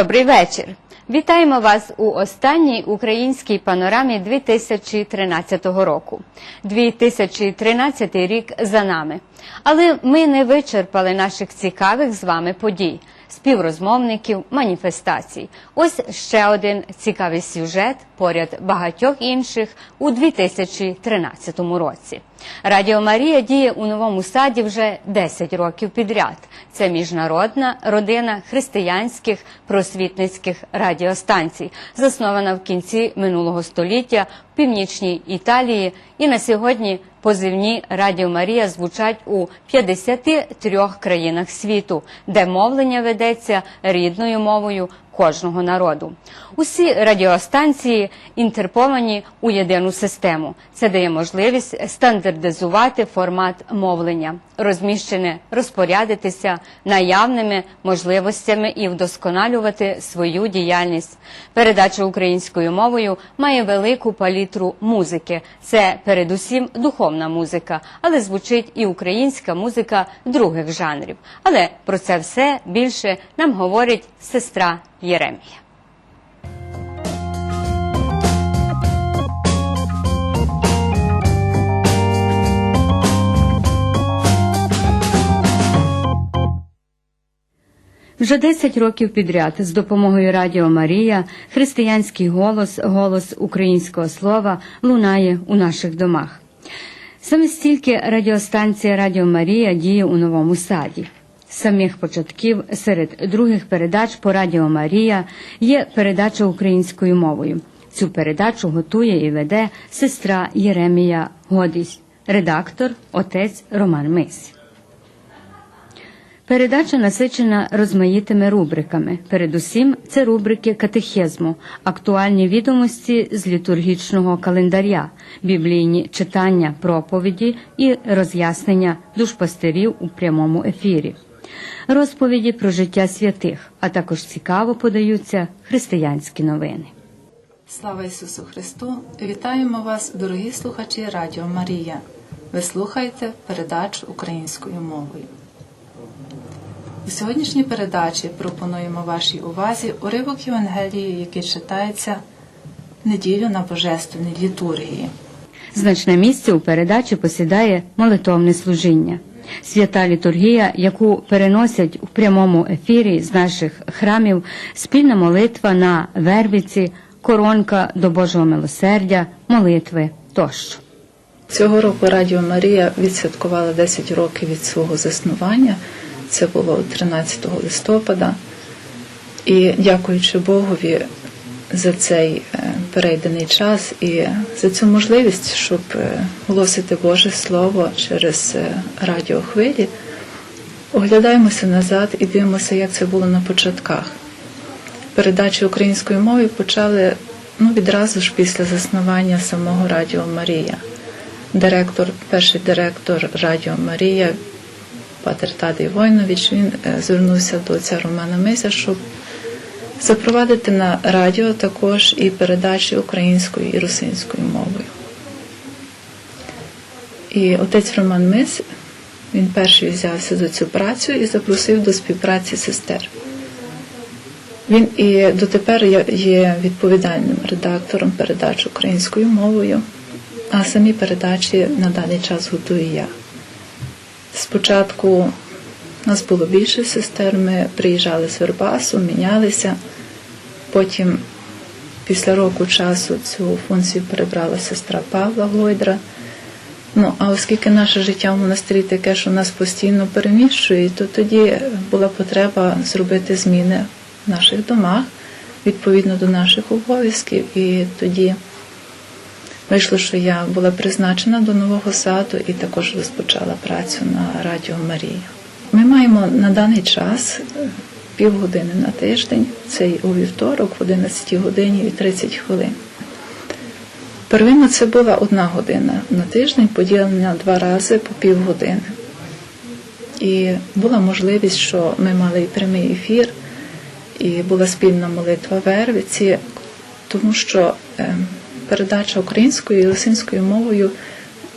Добрий вечір. Вітаємо вас у останній українській панорамі 2013 року. 2013 рік за нами. Але ми не вичерпали наших цікавих з вами подій, співрозмовників, маніфестацій. Ось ще один цікавий сюжет поряд багатьох інших у 2013 році. Радіо Марія діє у новому саді вже 10 років підряд. Це міжнародна родина християнських просвітницьких радіостанцій, заснована в кінці минулого століття в північній Італії. І на сьогодні позивні Радіо Марія звучать у 53 країнах світу, де мовлення ведеться рідною мовою кожного народу. Усі радіостанції інтерповані у єдину систему. Це дає можливість стандартизувати формат мовлення, розміщене розпорядитися наявними можливостями і вдосконалювати свою діяльність. Передача українською мовою має велику палітру музики. Це передусім духовна музика, але звучить і українська музика других жанрів. Але про це все більше нам говорить сестра Єремія. Вже 10 років підряд з допомогою Радіо Марія християнський голос, голос українського слова лунає у наших домах. Саме стільки радіостанція Радіо Марія діє у новому саді. Самих початків серед других передач по Радіо Марія є передача українською мовою. Цю передачу готує і веде сестра Єремія Годість, редактор, отець Роман Мись. Передача насичена розмаїтими рубриками. Передусім, це рубрики катехезму, актуальні відомості з літургічного календаря, біблійні читання, проповіді і роз'яснення душпастерів у прямому ефірі, розповіді про життя святих, а також цікаво подаються християнські новини. Слава Ісусу Христу! Вітаємо вас, дорогі слухачі Радіо Марія. Ви слухаєте передачу українською мовою. У сьогоднішній передачі пропонуємо вашій увазі уривок Євангелії, який читається неділю на Божественній літургії. Значне місце у передачі посідає молитовне служіння. Свята літургія, яку переносять у прямому ефірі з наших храмів, спільна молитва на вервіці, коронка до Божого милосердя, молитви тощо. Цього року Радіо Марія відсвяткувала 10 років від свого заснування. Це було 13 листопада. І дякуючи Богові за цей е, перейдений час і за цю можливість, щоб е, голосити Боже Слово через е, радіохвилі, оглядаємося назад і дивимося, як це було на початках. Передачі українською мовою почали ну, відразу ж після заснування самого Радіо Марія. Директор, перший директор Радіо Марія Патер Тадій Войнович, він звернувся до отця Романа Мися, щоб запровадити на радіо також і передачі українською і русинською мовою. І отець Роман Мис, він перший взявся за цю працю і запросив до співпраці сестер. Він і дотепер є- відповідальним редактором передач українською мовою, а самі передачі на даний час готую я. Спочатку нас було більше сестер, ми приїжджали з Вербасу, мінялися. Потім, після року часу, цю функцію перебрала сестра Павла Гойдра. Ну, а оскільки наше життя в монастирі таке, що нас постійно переміщує, то тоді була потреба зробити зміни в наших домах відповідно до наших обов'язків. І тоді Вийшло, що я була призначена до нового саду і також розпочала працю на Радіо Марія. Ми маємо на даний час е, півгодини на тиждень, це у вівторок, в 11 годині і 30 хвилин. Первинно це була одна година на тиждень, поділена два рази по півгодини. І була можливість, що ми мали і прямий ефір, і була спільна молитва Вервиці, тому що е, передача українською і російською мовою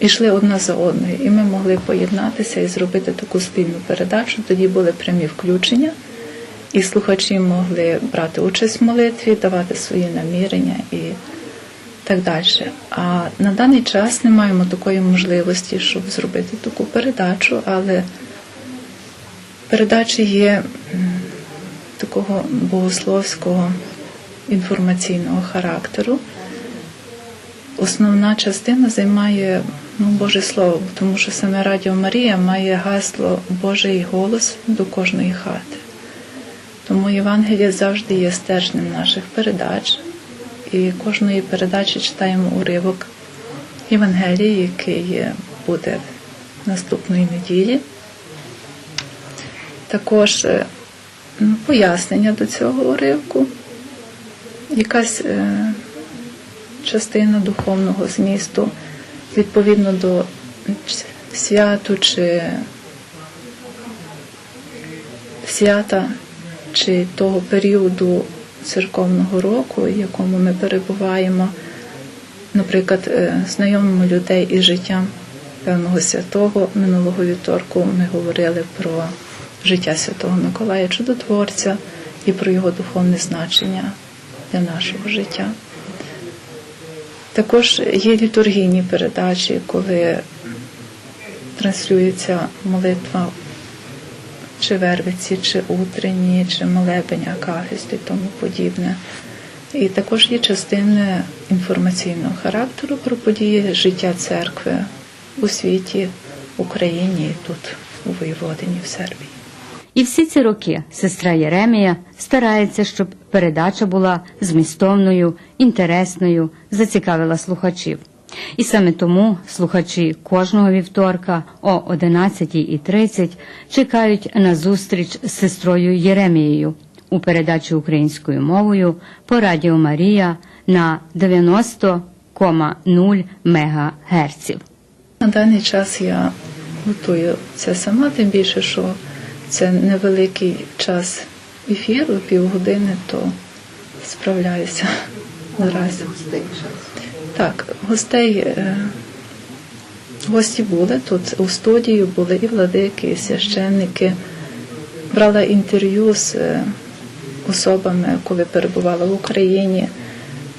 йшли одна за одною, і ми могли поєднатися і зробити таку спільну передачу. Тоді були прямі включення, і слухачі могли брати участь в молитві, давати свої намірення і так далі. А на даний час не маємо такої можливості, щоб зробити таку передачу, але передачі є такого богословського інформаційного характеру. Основна частина займає ну, Боже Слово, тому що саме Радіо Марія має гасло Божий голос до кожної хати. Тому Євангеліє завжди є стержнем наших передач. І кожної передачі читаємо уривок Євангелії, який буде наступної неділі. Також е, м, пояснення до цього уривку, якась е, частина духовного змісту відповідно до святу чи свята чи того періоду церковного року, в якому ми перебуваємо, наприклад, е, знайомимо людей із життям певного святого. Минулого вівторку ми говорили про життя Святого Миколая Чудотворця і про його духовне значення для нашого життя. Також є літургійні передачі, коли транслюється молитва чи вервиці, чи утренні, чи молебень, акафіст і тому подібне. І також є частини інформаційного характеру про події життя церкви у світі, в Україні і тут, у Воєводині, в Сербії. І всі ці роки сестра Єремія старається, щоб передача була змістовною, інтересною, зацікавила слухачів. І саме тому слухачі кожного вівторка о 11.30 чекають на зустріч з сестрою Єремією у передачі українською мовою по Радіо Марія на 90,0 МГц. На даний час я готую це сама, тим більше, що це невеликий час ефіру, півгодини, то справляюся наразі. Так, гостей, е, гості були тут у студії, були і владики, і священники. Брала інтерв'ю з е, особами, коли перебувала в Україні.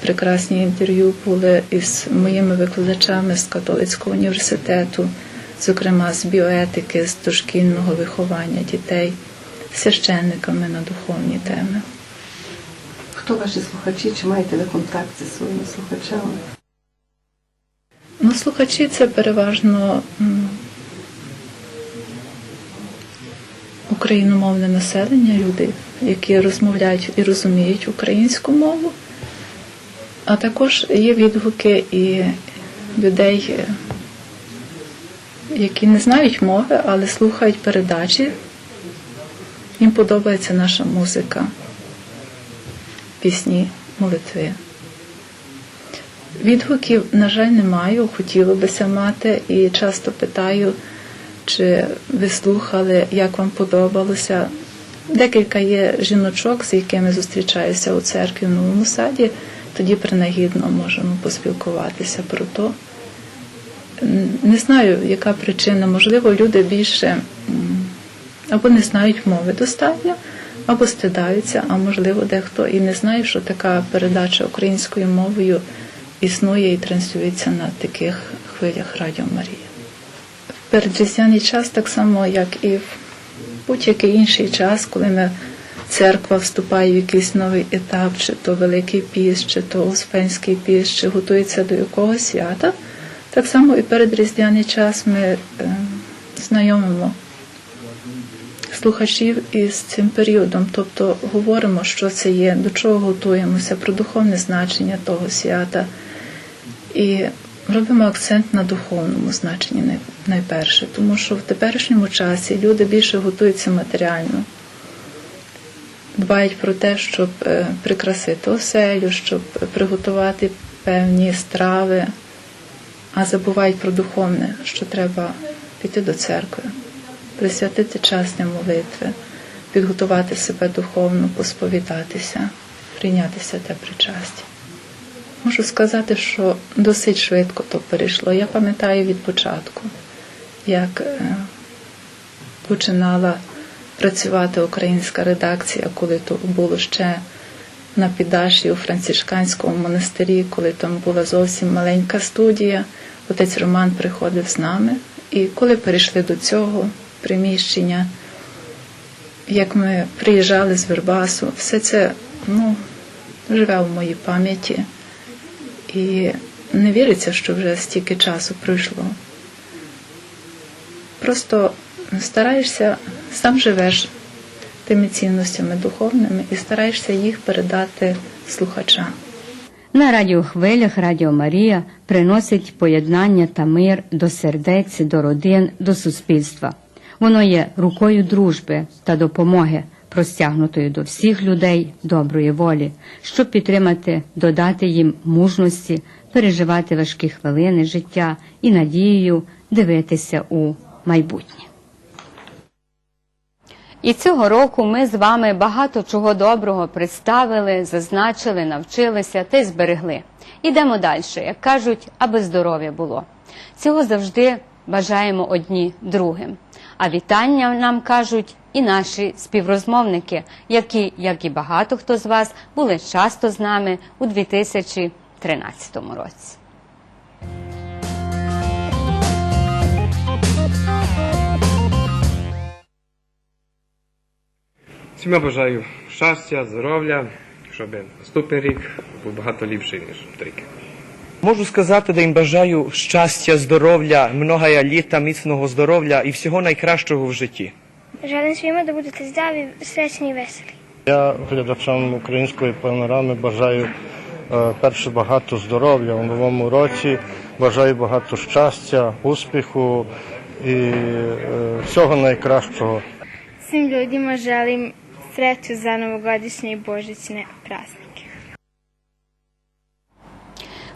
Прекрасні інтерв'ю були із моїми викладачами з католицького університету, зокрема з біоетики, з дошкільного виховання дітей, священниками на духовні теми. Хто ваші слухачі? Чи маєте ви контакт зі своїми слухачами? Ну, слухачі це переважно україномовне населення, люди, які розмовляють і розуміють українську мову. А також є відгуки і людей, які не знають мови, але слухають передачі. Їм подобається наша музика, пісні, молитви. Відгуків, на жаль, не маю, хотіло бися мати, і часто питаю, чи ви слухали, як вам подобалося. Декілька є жіночок, з якими зустрічаюся у церкві в Новому Саді, тоді принагідно можемо поспілкуватися про то. Не знаю, яка причина. Можливо, люди більше або не знають мови достатньо, або стидаються, а можливо, дехто і не знає, що така передача українською мовою існує і транслюється на таких хвилях Радіо Марія. В передріздвяний час, так само, як і в будь-який інший час, коли ми, церква вступає в якийсь новий етап, чи то Великий піст, чи то Успенський піст, чи готується до якогось свята, так само і передріздвяний час ми е, знайомимо слухачів із цим періодом, тобто говоримо, що це є, до чого готуємося, про духовне значення того свята. І робимо акцент на духовному значенні найперше, тому що в теперішньому часі люди більше готуються матеріально, дбають про те, щоб е, прикрасити оселю, щоб приготувати певні страви, а забувають про духовне, що треба піти до церкви, присвятити час для молитви, підготувати себе духовно, посповідатися, прийнятися те причастя. Можу сказати, що досить швидко то перейшло. Я пам'ятаю від початку, як е, починала працювати українська редакція, коли то було ще на підаші у францишканському монастирі, коли там була зовсім маленька студія. Отець Роман приходив з нами. І коли перейшли до цього приміщення, як ми приїжджали з Вербасу, все це ну, живе в моїй пам'яті. І не віриться, що вже стільки часу пройшло. Просто стараєшся, сам живеш тими цінностями духовними і стараєшся їх передати слухачам. На радіохвилях Радіо Марія приносить поєднання та мир до сердець, до родин, до суспільства. Воно є рукою дружби та допомоги, простягнутою до всіх людей доброї волі, щоб підтримати, додати їм мужності, переживати важкі хвилини життя і надією дивитися у майбутнє. І цього року ми з вами багато чого доброго представили, зазначили, навчилися та й зберегли. Ідемо далі, як кажуть, аби здоров'я було. Цього завжди бажаємо одні другим. А вітання нам кажуть і наші співрозмовники, які, як і багато хто з вас, були часто з нами у 2013 році. Всім я бажаю щастя, здоров'я, щоб наступний рік був багато ліпший, ніж торік. Можу сказати, да їм бажаю щастя, здоров'я, много літа, міцного здоров'я і всього найкращого в житті. Svima da budete zdravi, srećni i veseli. Я глядачам української панорами бажаю е, перше багато здоров'я у новому році, бажаю багато щастя, успіху і е, всього найкращого. Svim ljudima želim sreću za novogodišnje i božićne praznike.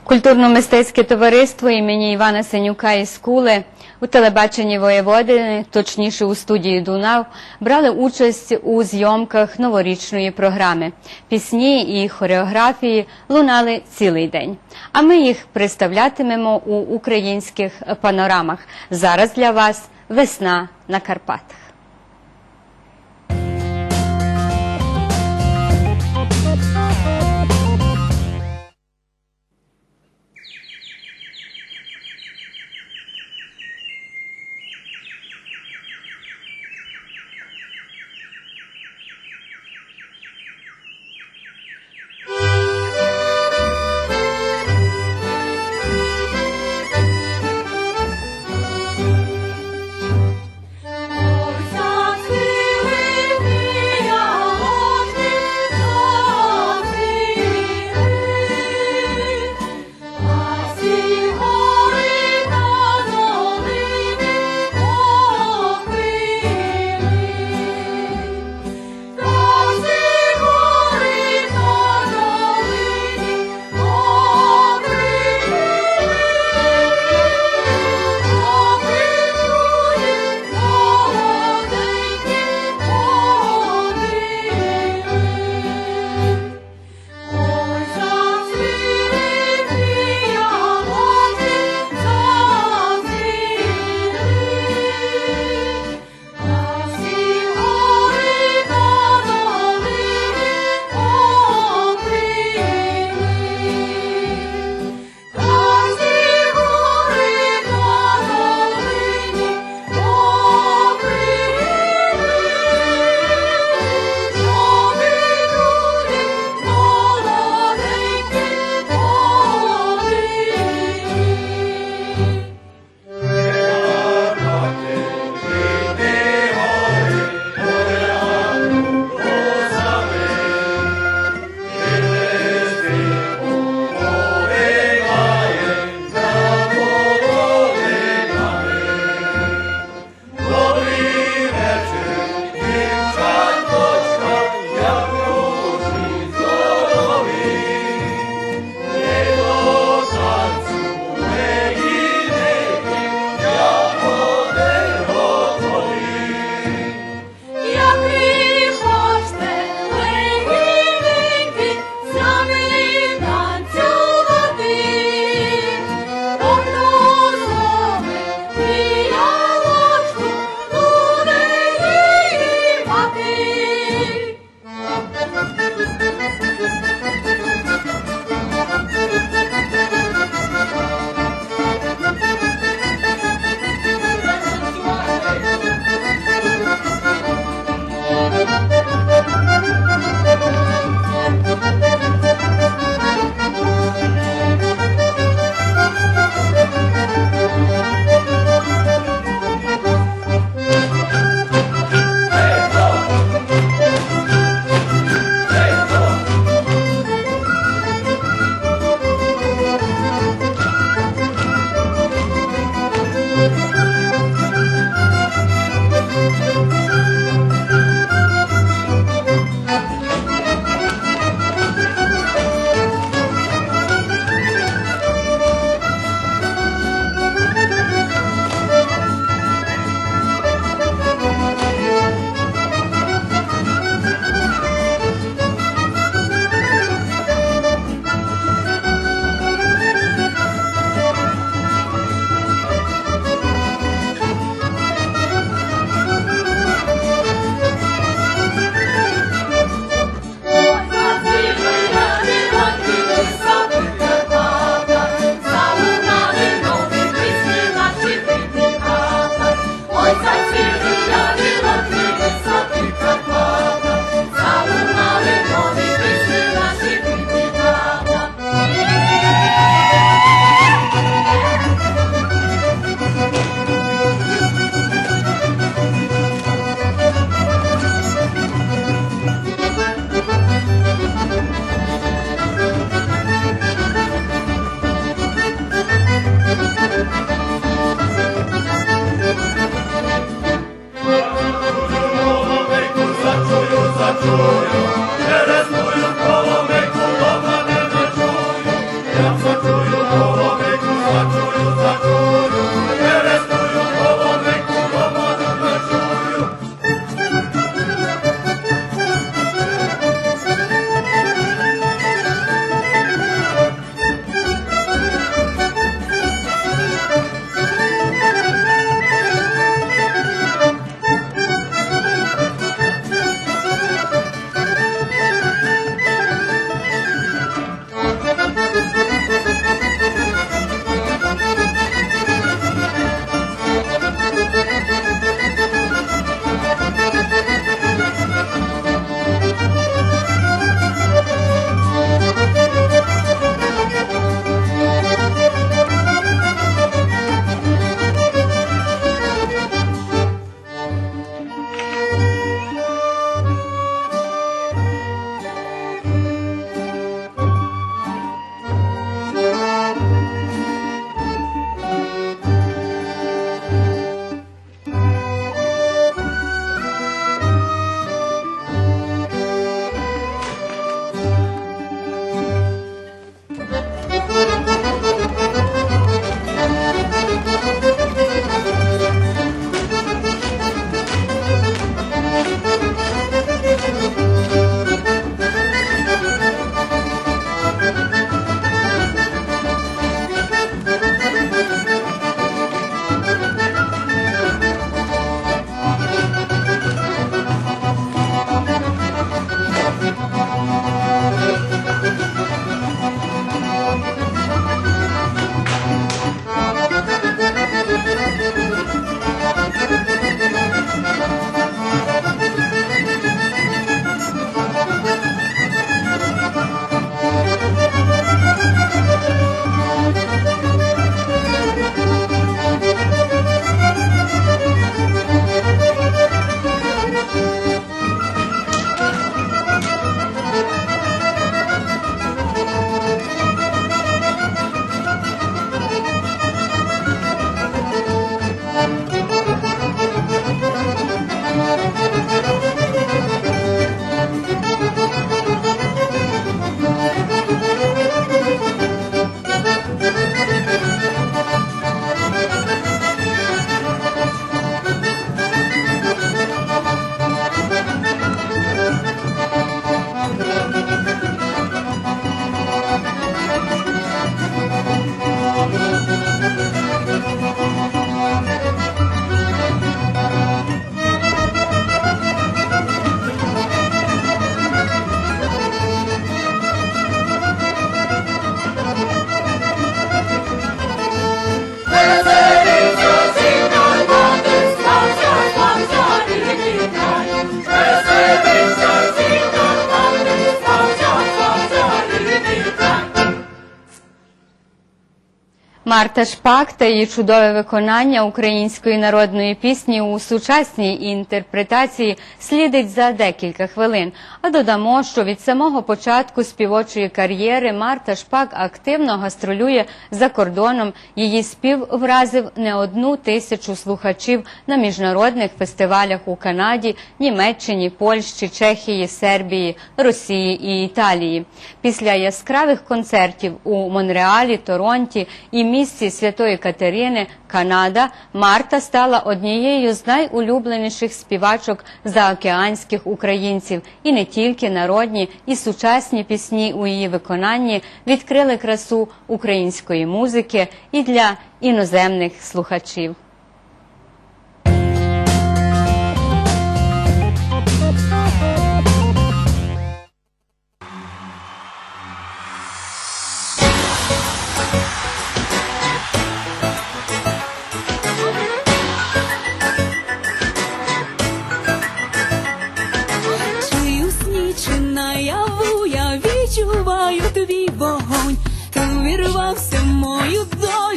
Культурно-мистецьке товариство імені Івана Сенюка із Кули у телебаченні Воєводини, точніше у студії Дунав, брали участь у зйомках новорічної програми. Пісні і хореографії лунали цілий день. А ми їх представлятимемо у українських панорамах. Зараз для вас весна на Карпатах. Марта Шпак та її чудове виконання української народної пісні у сучасній інтерпретації слідить за декілька хвилин. А додамо, що від самого початку співочої кар'єри Марта Шпак активно гастролює за кордоном. Її спів вразив не одну тисячу слухачів на міжнародних фестивалях у Канаді, Німеччині, Польщі, Чехії, Сербії, Росії і Італії. Після яскравих концертів у Монреалі, Торонті і місті Святої Катерини, Канада, Марта стала однією з найулюбленіших співачок заокеанських українців. І не тільки народні і сучасні пісні у її виконанні відкрили красу української музики і для іноземних слухачів. Вірвався в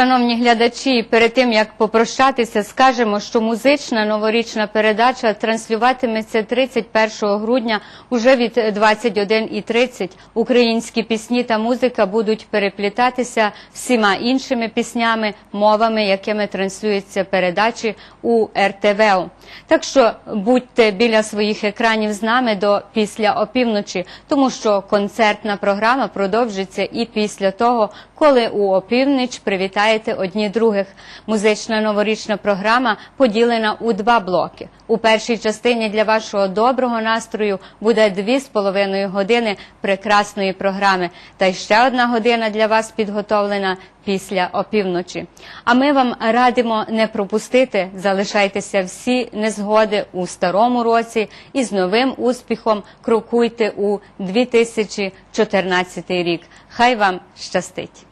Шановні глядачі, перед тим як попрощатися, скажемо, що музична новорічна передача транслюватиметься 31 грудня уже від 21.30. Українські пісні та музика будуть переплітатися всіма іншими піснями, мовами, якими транслюються передачі у РТВ. Так що будьте біля своїх екранів з нами до після опівночі, тому що концертна програма продовжиться і після того, коли у опівніч привітаєте одні других. Музична новорічна програма поділена у два блоки. У першій частині для вашого доброго настрою буде дві з половиною години прекрасної програми. Та ще одна година для вас підготовлена після опівночі. А ми вам радимо не пропустити, залишайтеся всі незгоди у старому році і з новим успіхом крокуйте у 2014 рік. Хай вам щастить!